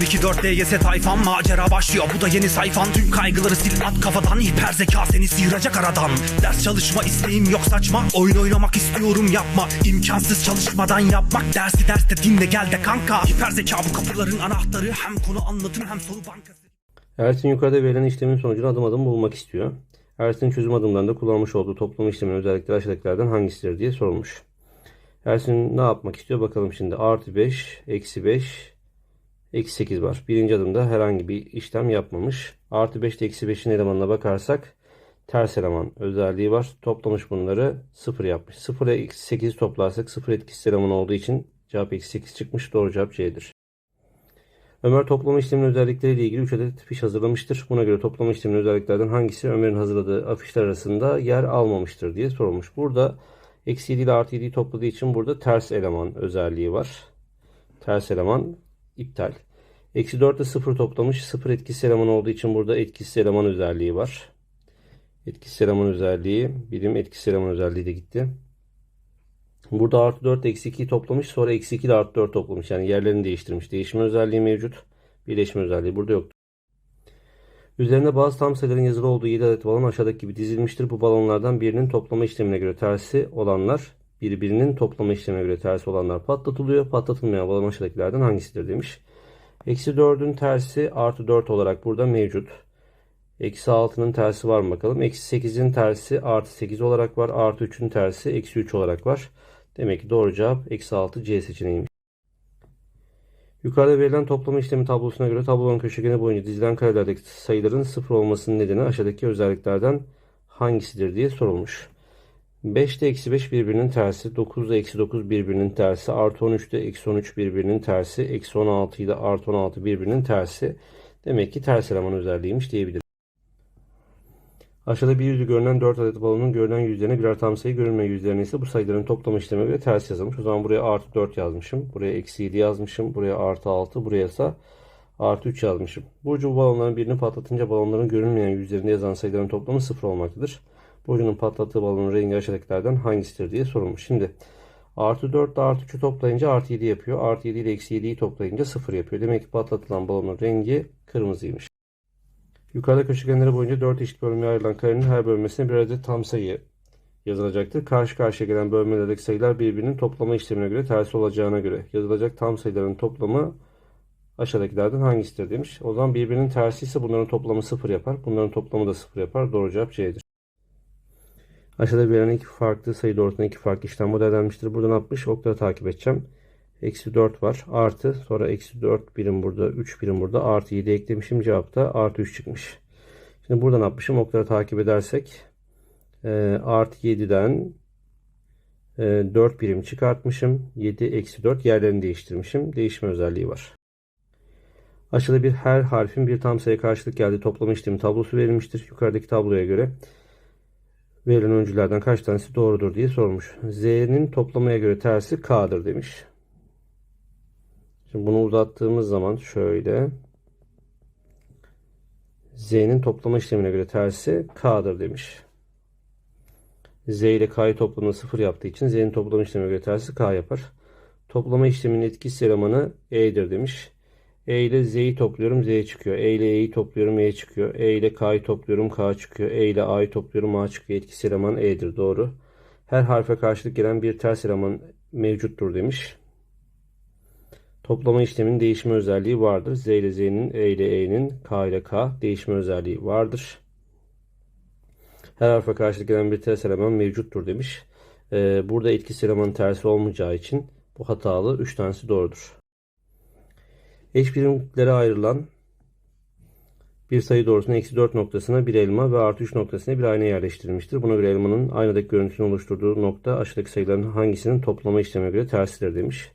024 DYS tayfan macera başlıyor. Bu da yeni sayfan. Tüm kaygıları sil at kafadan. Hiper zeka seni sıyıracak aradan. Ders çalışma isteğim yok saçma. Oyun oynamak istiyorum yapma. İmkansız çalışmadan yapmak. Dersi derste dinle gel de kanka. Hiper zeka bu kapıların anahtarı. Hem konu anlatım hem soru bankası. Ersin yukarıda verilen işlemin sonucunu adım adım bulmak istiyor. Ersin çözüm adımlarında kullanmış olduğu toplama işleminin özellikleri aşağıdakilerden hangisidir diye sorulmuş. Ersin ne yapmak istiyor? Bakalım şimdi. Artı 5, eksi 5, eksi 8 var. Birinci adımda herhangi bir işlem yapmamış. Artı 5 ile eksi 5'in elemanına bakarsak ters eleman özelliği var. Toplamış bunları 0 yapmış. 0 ile eksi 8'i toplarsak 0 etkisiz eleman olduğu için cevap eksi 8 çıkmış. Doğru cevap C'dir. Ömer toplama işleminin özellikleriyle ilgili 3 adet fiş hazırlamıştır. Buna göre toplama işleminin özelliklerden hangisi Ömer'in hazırladığı afişler arasında yer almamıştır diye sorulmuş. Burada eksi 7 ile artı 7'yi topladığı için burada ters eleman özelliği var. Ters eleman iptal. Eksi 4 ile 0 toplamış. 0 etkisiz eleman olduğu için burada etkisiz eleman özelliği var. Etkisiz eleman özelliği, birim etkisiz eleman özelliği de gitti. Burada artı 4 eksi 2'yi toplamış. Sonra eksi 2 ile artı 4 toplamış. Yani yerlerini değiştirmiş. Değişim özelliği mevcut. Birleşme özelliği burada yoktur. Üzerinde bazı tam sayıların yazılı olduğu 7 adet balon aşağıdaki gibi dizilmiştir. Bu balonlardan birinin toplama işlemine göre tersi olanlar birbirinin toplama işlemine göre tersi olanlar patlatılıyor. Patlatılmayan balon aşağıdakilerden hangisidir demiş. Eksi 4'ün tersi artı 4 olarak burada mevcut. Eksi 6'nın tersi var mı bakalım. Eksi 8'in tersi artı 8 olarak var. Artı 3'ün tersi eksi 3 olarak var. Demek ki doğru cevap eksi 6 C seçeneğiymiş. Yukarıda verilen toplama işlemi tablosuna göre tablonun köşegeni boyunca dizilen karelerdeki sayıların sıfır olmasının nedeni aşağıdaki özelliklerden hangisidir diye sorulmuş. 5 ile eksi 5 birbirinin tersi, 9 ile eksi 9 birbirinin tersi, artı 13 ile eksi 13 birbirinin tersi, eksi 16 ile artı 16 birbirinin tersi. Demek ki ters eleman özelliğiymiş diyebiliriz. Aşağıda bir yüzü görünen 4 adet balonun görünen yüzlerine birer tam sayı görünmeyen yüzlerine ise bu sayıların toplam işlemi göre ters yazılmış. O zaman buraya artı 4 yazmışım. Buraya eksi 7 yazmışım. Buraya artı 6. Buraya ise artı 3 yazmışım. Bu ucu bu balonların birini patlatınca balonların görünmeyen yüzlerinde yazan sayıların toplamı 0 olmaktadır. Bu ucunun patlattığı balonun rengi aşağıdakilerden hangisidir diye sorulmuş. Şimdi artı 4 ile artı 3'ü toplayınca artı 7 yapıyor. Artı 7 ile eksi 7'yi toplayınca 0 yapıyor. Demek ki patlatılan balonun rengi kırmızıymış. Yukarıda köşegenleri boyunca 4 eşit bölmeye ayrılan karenin her bölmesine bir adet tam sayı yazılacaktır. Karşı karşıya gelen bölmelerdeki sayılar birbirinin toplama işlemine göre tersi olacağına göre yazılacak tam sayıların toplamı aşağıdakilerden hangisidir demiş. O zaman birbirinin tersi ise bunların toplamı 0 yapar. Bunların toplamı da 0 yapar. Doğru cevap C'dir. Aşağıda verilen iki farklı sayı doğrultusunda iki farklı işlem modellenmiştir. Buradan 60 okları takip edeceğim. Eksi 4 var. Artı sonra eksi 4 birim burada. 3 birim burada. Artı 7 eklemişim. Cevapta artı 3 çıkmış. Şimdi buradan yapmışım. Okları takip edersek e, artı 7'den e, 4 birim çıkartmışım. 7 eksi 4 yerlerini değiştirmişim. Değişme özelliği var. Aşağıda bir her harfin bir tam sayı karşılık geldiği toplama işlemi tablosu verilmiştir. Yukarıdaki tabloya göre verilen öncülerden kaç tanesi doğrudur diye sormuş. Z'nin toplamaya göre tersi K'dır demiş. Şimdi bunu uzattığımız zaman şöyle Z'nin toplama işlemine göre tersi K'dır demiş. Z ile K'yı toplamını 0 yaptığı için Z'nin toplama işlemine göre tersi K yapar. Toplama işleminin etkisiz elemanı E'dir demiş. E ile Z'yi topluyorum Z çıkıyor. E ile E'yi topluyorum E çıkıyor. E ile K'yı topluyorum K çıkıyor. E ile A'yı topluyorum A çıkıyor. Etkisiz eleman E'dir. Doğru. Her harfe karşılık gelen bir ters eleman mevcuttur demiş. Toplama işleminin değişme özelliği vardır. Z ile Z'nin, E ile E'nin, K ile K değişme özelliği vardır. Her harfe karşılık gelen bir ters eleman mevcuttur demiş. Ee, burada etkisiz elemanın tersi olmayacağı için bu hatalı 3 tanesi doğrudur. Eş birimlere ayrılan bir sayı doğrusuna eksi 4 noktasına bir elma ve artı 3 noktasına bir ayna yerleştirilmiştir. Buna göre elmanın aynadaki görüntüsünü oluşturduğu nokta aşağıdaki sayıların hangisinin toplama işlemine göre tersidir demiş.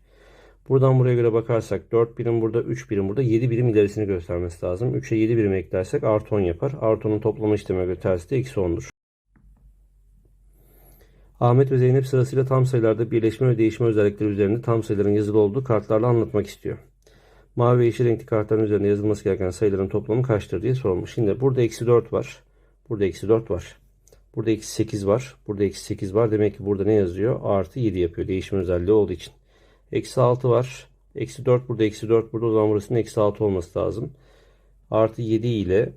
Buradan buraya göre bakarsak 4 birim burada 3 birim burada 7 birim ilerisini göstermesi lazım. 3'e 7 birim eklersek artı 10 yapar. Artı 10'un toplama işlemine göre tersi de eksi 10'dur. Ahmet ve Zeynep sırasıyla tam sayılarda birleşme ve değişme özellikleri üzerinde tam sayıların yazılı olduğu kartlarla anlatmak istiyor. Mavi ve yeşil renkli kartların üzerinde yazılması gereken sayıların toplamı kaçtır diye sorulmuş. Şimdi burada eksi 4 var. Burada eksi 4 var. Burada eksi 8 var. Burada eksi 8 var. Demek ki burada ne yazıyor? Artı 7 yapıyor. Değişim özelliği olduğu için. Eksi 6 var. Eksi 4 burada, eksi 4 burada. O zaman burasının eksi 6 olması lazım. Artı 7 ile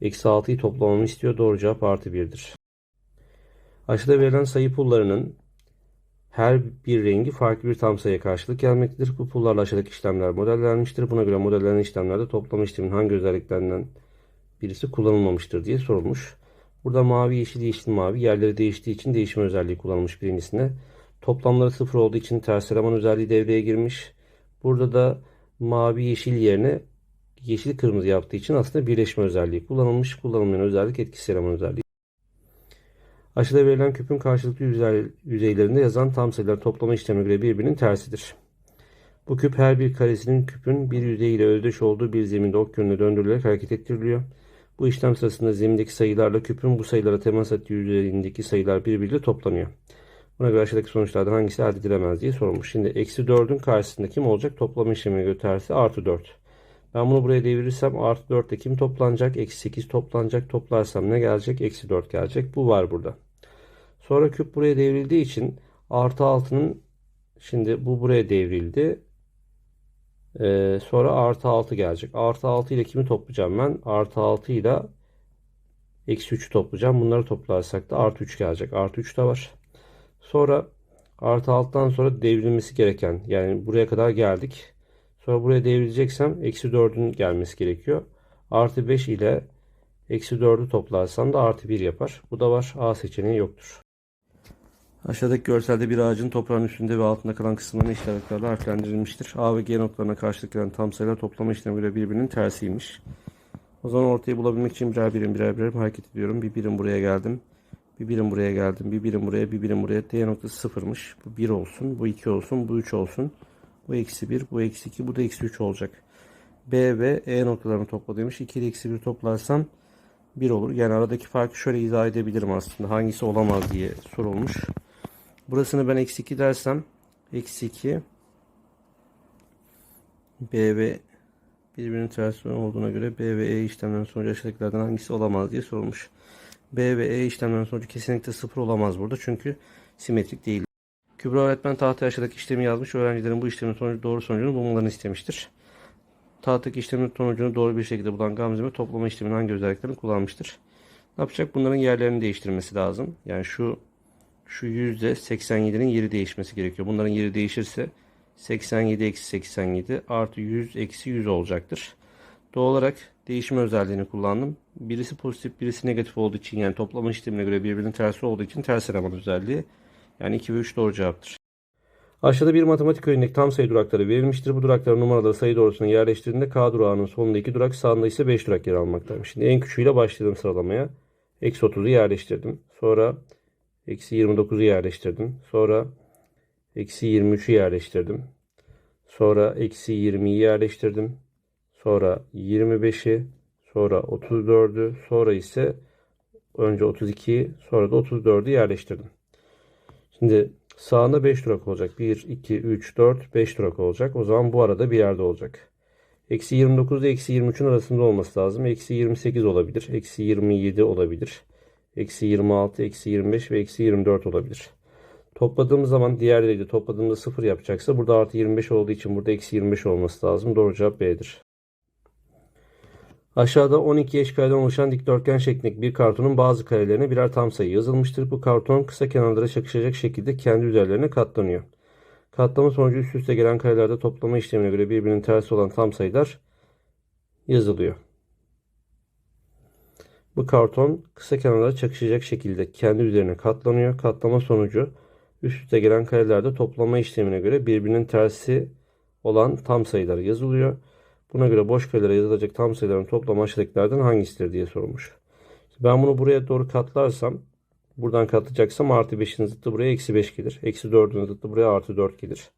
eksi 6'yı toplamamı istiyor. Doğru cevap artı 1'dir. Aşağıda verilen sayı pullarının her bir rengi farklı bir tam sayıya karşılık gelmektedir. Bu pullarla aşağıdaki işlemler modellenmiştir. Buna göre modellenen işlemlerde toplama işlemin hangi özelliklerinden birisi kullanılmamıştır diye sorulmuş. Burada mavi, yeşil, yeşil, mavi yerleri değiştiği için değişme özelliği kullanılmış birincisinde. Toplamları sıfır olduğu için ters eleman özelliği devreye girmiş. Burada da mavi, yeşil yerine yeşil, kırmızı yaptığı için aslında birleşme özelliği kullanılmış. Kullanılmayan özellik etkisiz eleman özelliği. Aşağıda verilen küpün karşılıklı yüzey, yüzeylerinde yazan tam sayılar toplama işlemine göre birbirinin tersidir. Bu küp her bir karesinin küpün bir yüzeyiyle özdeş olduğu bir zeminde ok yönüne döndürülerek hareket ettiriliyor. Bu işlem sırasında zemindeki sayılarla küpün bu sayılara temas ettiği yüzeyindeki sayılar birbiriyle toplanıyor. Buna göre aşağıdaki sonuçlardan hangisi elde edilemez diye sorulmuş. Şimdi eksi 4'ün karşısında kim olacak? Toplama işlemine göre tersi artı 4. Ben bunu buraya devirirsem artı 4 ile kim toplanacak? Eksi 8 toplanacak. Toplarsam ne gelecek? Eksi 4 gelecek. Bu var burada. Sonra küp buraya devrildiği için artı 6'nın şimdi bu buraya devrildi. Ee, sonra artı 6 gelecek. Artı 6 ile kimi toplayacağım ben? Artı 6 ile eksi 3'ü toplayacağım. Bunları toplarsak da artı 3 gelecek. Artı 3 de var. Sonra artı 6'dan sonra devrilmesi gereken yani buraya kadar geldik. Sonra buraya devrileceksem eksi 4'ün gelmesi gerekiyor. Artı 5 ile eksi 4'ü toplarsam da artı 1 yapar. Bu da var. A seçeneği yoktur. Aşağıdaki görselde bir ağacın toprağın üstünde ve altında kalan kısımlarına işaretlerle harflendirilmiştir. A ve G noktalarına karşılık gelen tam sayılar toplama işlemi göre birbirinin tersiymiş. O zaman ortayı bulabilmek için birer birim birer birim hareket ediyorum. Bir birim buraya geldim. Bir birim buraya geldim. Bir birim buraya, bir birim buraya. D noktası sıfırmış. Bu 1 olsun, bu 2 olsun, bu 3 olsun. Bu eksi 1, bu eksi 2, bu da eksi 3 olacak. B ve E noktalarını topladıymış. 2 ile eksi 1 toplarsam 1 olur. Yani aradaki farkı şöyle izah edebilirim aslında. Hangisi olamaz diye sorulmuş. Burasını ben eksi 2 dersem eksi 2 B ve birbirinin tersi olduğuna göre B ve E işlemlerinin sonucu aşağıdakilerden hangisi olamaz diye sorulmuş. B ve E işlemlerinin sonucu kesinlikle sıfır olamaz burada çünkü simetrik değil. Kübra öğretmen tahtaya aşağıdaki işlemi yazmış. Öğrencilerin bu işlemin sonucu doğru sonucunu bulmalarını istemiştir. Tahtaki işlemin sonucunu doğru bir şekilde bulan Gamze toplama işleminin hangi özelliklerini kullanmıştır? Ne yapacak? Bunların yerlerini değiştirmesi lazım. Yani şu şu yüzde 87'nin yeri değişmesi gerekiyor. Bunların yeri değişirse 87 eksi 87 artı 100 eksi 100 olacaktır. Doğal olarak değişim özelliğini kullandım. Birisi pozitif birisi negatif olduğu için yani toplama işlemine göre birbirinin tersi olduğu için ters eleman özelliği. Yani 2 ve 3 doğru cevaptır. Aşağıda bir matematik oyundaki tam sayı durakları verilmiştir. Bu durakların numaraları sayı doğrusuna yerleştirdiğinde K durağının sonunda 2 durak sağında ise 5 durak yer almaktaymış. Şimdi en küçüğüyle başladım sıralamaya. Eksi 30'u yerleştirdim. Sonra Eksi 29'u yerleştirdim. Sonra eksi 23'ü yerleştirdim. Sonra eksi 20'yi yerleştirdim. Sonra 25'i. Sonra 34'ü. Sonra ise önce 32'yi sonra da 34'ü yerleştirdim. Şimdi sağında 5 durak olacak. 1, 2, 3, 4, 5 durak olacak. O zaman bu arada bir yerde olacak. Eksi 29 ile eksi 23'ün arasında olması lazım. Eksi 28 olabilir. Eksi 27 olabilir eksi 26, eksi 25 ve eksi 24 olabilir. Topladığımız zaman diğerleriyle topladığımda 0 yapacaksa burada artı 25 olduğu için burada eksi 25 olması lazım. Doğru cevap B'dir. Aşağıda 12 eş kareden oluşan dikdörtgen şeklindeki bir kartonun bazı karelerine birer tam sayı yazılmıştır. Bu karton kısa kenarlara çakışacak şekilde kendi üzerlerine katlanıyor. Katlama sonucu üst üste gelen karelerde toplama işlemine göre birbirinin tersi olan tam sayılar yazılıyor. Bu karton kısa kenarlara çakışacak şekilde kendi üzerine katlanıyor. Katlama sonucu üst üste gelen karelerde toplama işlemine göre birbirinin tersi olan tam sayılar yazılıyor. Buna göre boş karelere yazılacak tam sayıların toplamı aşağıdakilerden hangisidir diye sorulmuş. Ben bunu buraya doğru katlarsam buradan katlayacaksam artı 5'in zıttı buraya eksi 5 gelir. Eksi 4'ün zıttı buraya artı 4 gelir.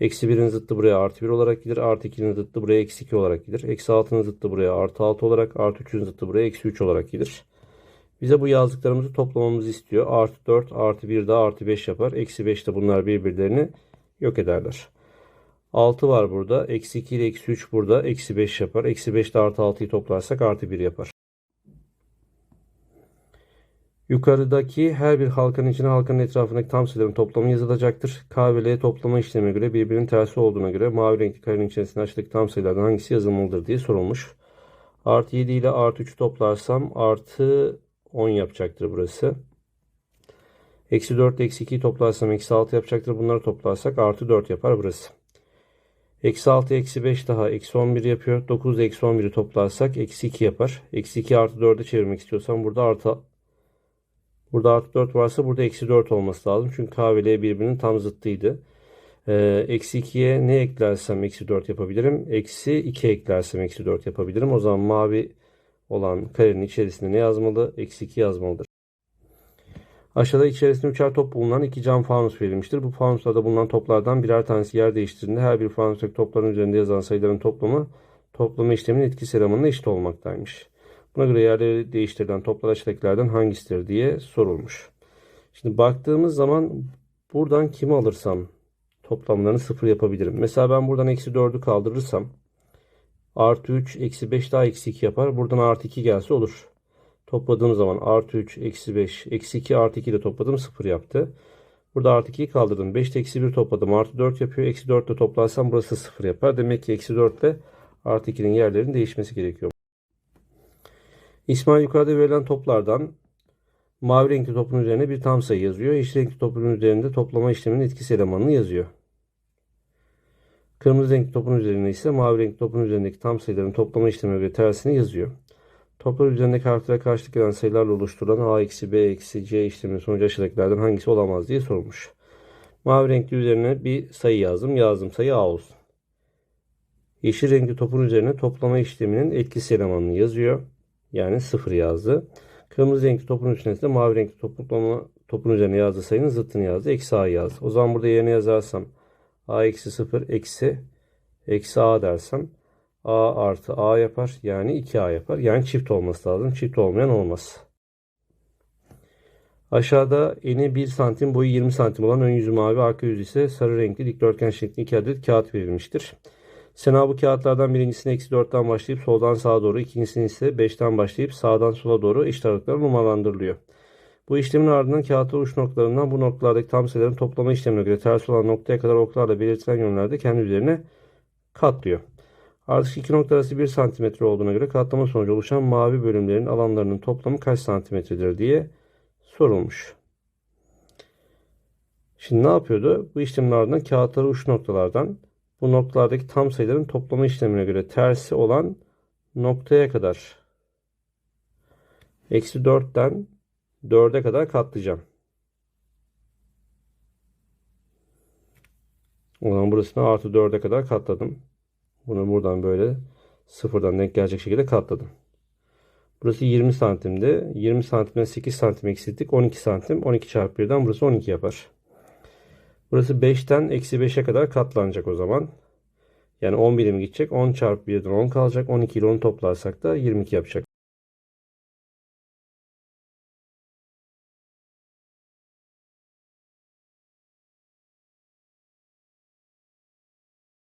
Eksi 1'in zıttı buraya artı 1 olarak gelir. Artı 2'nin zıttı buraya eksi 2 olarak gelir. Eksi 6'nın zıttı buraya artı 6 olarak. Artı 3'ün zıttı buraya eksi 3 olarak gelir. Bize bu yazdıklarımızı toplamamızı istiyor. Artı 4 artı 1 daha artı 5 yapar. Eksi 5 de bunlar birbirlerini yok ederler. 6 var burada. Eksi 2 ile eksi 3 burada. Eksi 5 yapar. Eksi 5 de artı 6'yı toplarsak artı 1 yapar. Yukarıdaki her bir halkanın içine halkanın etrafındaki tam sayıların toplamı yazılacaktır. K ve L toplama işlemine göre birbirinin tersi olduğuna göre mavi renkli karenin içerisinde aşağıdaki tam sayılardan hangisi yazılmalıdır diye sorulmuş. Artı 7 ile artı 3'ü toplarsam artı 10 yapacaktır burası. Eksi 4 ile eksi 2'yi toplarsam eksi 6 yapacaktır. Bunları toplarsak artı 4 yapar burası. Eksi 6 eksi 5 daha eksi 11 yapıyor. 9 ile eksi 11'i toplarsak eksi 2 yapar. Eksi 2 artı 4'e çevirmek istiyorsam burada artı Burada artı 4 varsa burada eksi 4 olması lazım. Çünkü K ve L birbirinin tam zıttıydı. Ee, eksi 2'ye ne eklersem eksi 4 yapabilirim. Eksi 2 eklersem eksi 4 yapabilirim. O zaman mavi olan karenin içerisinde ne yazmalı? Eksi 2 yazmalıdır. Aşağıda içerisinde üçer top bulunan iki cam fanus verilmiştir. Bu fanuslarda bulunan toplardan birer tanesi yer değiştirdiğinde her bir fanustaki topların üzerinde yazan sayıların toplamı toplama işleminin etkisi elemanına eşit olmaktaymış. Buna göre yerleri değiştirilen toplar aşağıdakilerden hangisidir diye sorulmuş. Şimdi baktığımız zaman buradan kimi alırsam toplamlarını sıfır yapabilirim. Mesela ben buradan eksi 4'ü kaldırırsam artı 3 eksi 5 daha eksi 2 yapar. Buradan artı 2 gelse olur. Topladığım zaman artı 3 eksi 5 eksi 2 artı 2 ile topladım 0 yaptı. Burada artı 2'yi kaldırdım. 5 ile eksi 1 topladım. Artı 4 yapıyor. Eksi 4 ile toplarsam burası 0 yapar. Demek ki eksi 4 ile artı 2'nin yerlerinin değişmesi gerekiyor. İsmail yukarıda verilen toplardan mavi renkli topun üzerine bir tam sayı yazıyor. Yeşil renkli topun üzerinde toplama işleminin etkisi elemanını yazıyor. Kırmızı renkli topun üzerine ise mavi renkli topun üzerindeki tam sayıların toplama işlemine göre tersini yazıyor. Toplar üzerindeki harflere karşılık gelen sayılarla oluşturulan A eksi B eksi C işleminin sonucu aşağıdakilerden hangisi olamaz diye sorulmuş. Mavi renkli üzerine bir sayı yazdım. Yazdım sayı A olsun. Yeşil renkli topun üzerine toplama işleminin etkisi elemanını yazıyor. Yani 0 yazdı. Kırmızı renkli topun üstüne de mavi renkli toplama topun üzerine yazdığı sayının zıttını yazdı. Eksi A yazdı. O zaman burada yerine yazarsam A eksi 0 eksi eksi A dersem A artı A yapar. Yani 2A yapar. Yani çift olması lazım. Çift olmayan olmaz. Aşağıda eni 1 santim boyu 20 santim olan ön yüzü mavi arka yüzü ise sarı renkli dikdörtgen şeklinde 2 adet kağıt verilmiştir. Sena bu kağıtlardan birincisini eksi 4'ten başlayıp soldan sağa doğru, ikincisini ise 5'ten başlayıp sağdan sola doğru eşit aralıklarla numaralandırılıyor. Bu işlemin ardından kağıtın uç noktalarından bu noktalardaki tam sayıların toplama işlemine göre ters olan noktaya kadar oklarla belirtilen yönlerde kendi üzerine katlıyor. Ardışık iki nokta arası 1 cm olduğuna göre katlama sonucu oluşan mavi bölümlerin alanlarının toplamı kaç santimetredir diye sorulmuş. Şimdi ne yapıyordu? Bu işlemin ardından kağıtları uç noktalardan bu noktalardaki tam sayıların toplama işlemine göre tersi olan noktaya kadar eksi 4'ten 4'e kadar katlayacağım. O zaman burasını artı 4'e kadar katladım. Bunu buradan böyle sıfırdan denk gelecek şekilde katladım. Burası 20 santimdi. 20 santimden 8 santim eksilttik. 12 santim. 12 çarpı 1'den burası 12 yapar. Burası 5'ten eksi 5'e kadar katlanacak o zaman. Yani 10 birim gidecek. 10 çarpı 1'den 10 kalacak. 12 ile 10 toplarsak da 22 yapacak.